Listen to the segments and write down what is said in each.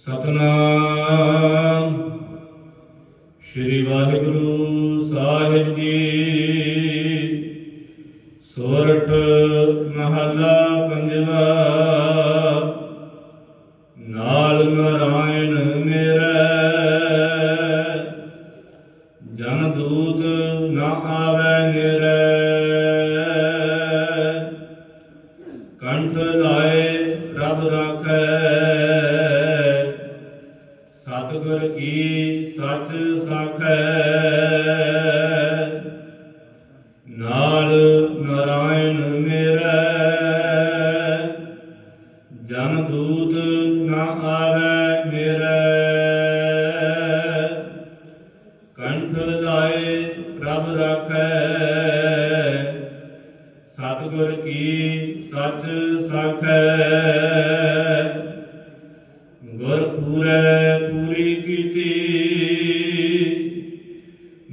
ਸਤਨਾਮ। ਸ੍ਰੀ ਵਾਹਿਗੁਰੂ ਸਾਹਿਬ ਜੀ। ਸੋਰਠ ਮਹੱਲਾ ਪੰਜਵਾ। ਨਾਲ ਨਾਰਾਇਣ ਮੇਰਾ। ਜਨ ਦੂਤ ਨਾ ਆਵੇ ਨਿਰੇ ਕੰਠ ਲਾਏ ਰੱਬ ਰਾਖੈ। ਸਤਿਗੁਰ ਕੀ ਸੱਚ ਸਾਖੈ। ਨਾਲ ਨਰਾਇਣ ਮੇਰਾ। ਜਨ ਦੂਤ ਨਾ ਆਵੇ ਮੇਰੇ। ਕੰਠ ਲਾਏ ਪ੍ਰਭ ਰਾਖੈ। ਸਤਿਗੁਰ ਕੀ ਸੱਚ ਸਾਖੈ। ਗੁਰ ਪੂਰੀ ਕੀਤੀ।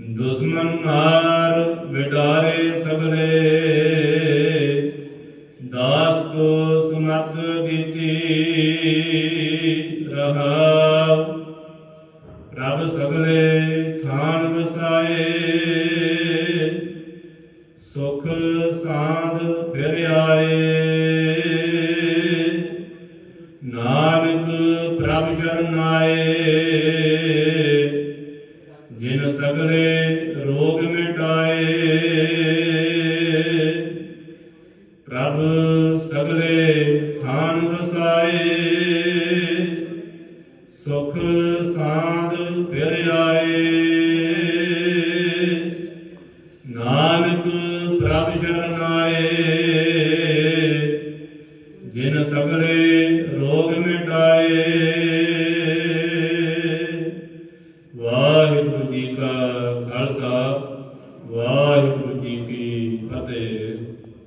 ਦੁਸ਼ਮਨ ਮਾਰ ਵਿਡਾਰੇ ਸਗਲੇ ਦਾਸ ਕੋ ਸਮਤ ਦਿੱਤੀ ਰਹਾ। ਪ੍ਰਭ ਸਗਲੇ ਥਾਨ ਵਸਾਏ। ਸੁਖ ਸਾਧ ਫਿਰ ਆਏ। ਨਾਨਕ ਪ੍ਰਭ ਸ਼ਰਨ ਆਏ। ਜਿਨ ਸਗਲੇ ਰੋਗ ਮਿਟਾਏ। ਪ੍ਰਭ ਸਗਲੇ ਥਾਨ ਵਸਾਏ। ਸੁਖ ਸਾਧ ਫਿਰ ਆਏ। ਨਾਨਕ ਪ੍ਰਭ ਸ਼ਰਨ ਆਏ ਜਿਨ ਸਗਲੇ ਰੋਗ ਮਿਟਾਏ।